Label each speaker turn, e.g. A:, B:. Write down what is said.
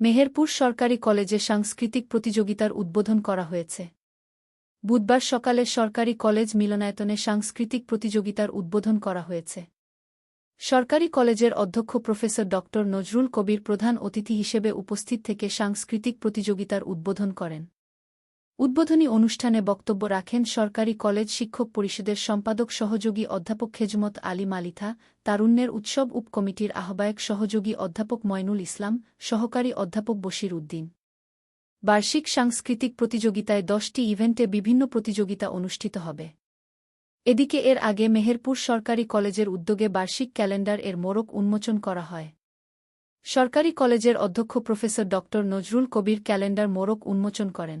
A: মেহেরপুর সরকারি কলেজে সাংস্কৃতিক প্রতিযোগিতার উদ্বোধন করা হয়েছে। বুধবার সকালে সরকারি কলেজ মিলনায়তনে সাংস্কৃতিক প্রতিযোগিতার উদ্বোধন করা হয়েছে। সরকারি কলেজের অধ্যক্ষ প্রফেসর ড. নজরুল কবির প্রধান অতিথি হিসেবে উপস্থিত থেকে সাংস্কৃতিক প্রতিযোগিতার উদ্বোধন করেন। উদ্বোধনী অনুষ্ঠানে বক্তব্য রাখেন সরকারি কলেজ শিক্ষক পরিষদের সম্পাদক সহযোগী অধ্যাপক খেজমত আলী মালিথা, তারুণ্যের উৎসব উপকমিটির আহ্বায়ক সহযোগী অধ্যাপক ময়নুল ইসলাম, সহকারী অধ্যাপক বশির উদ্দিন। বার্ষিক সাংস্কৃতিক প্রতিযোগিতায় দশটি ইভেন্টে বিভিন্ন প্রতিযোগিতা অনুষ্ঠিত হবে। এদিকে এর আগে মেহেরপুর সরকারি কলেজের উদ্যোগে বার্ষিক ক্যালেন্ডার এর মোড়ক উন্মোচন করা হয়। সরকারি কলেজের অধ্যক্ষ প্রফেসর ড নজরুল কবির ক্যালেন্ডার মোড়ক উন্মোচন করেন।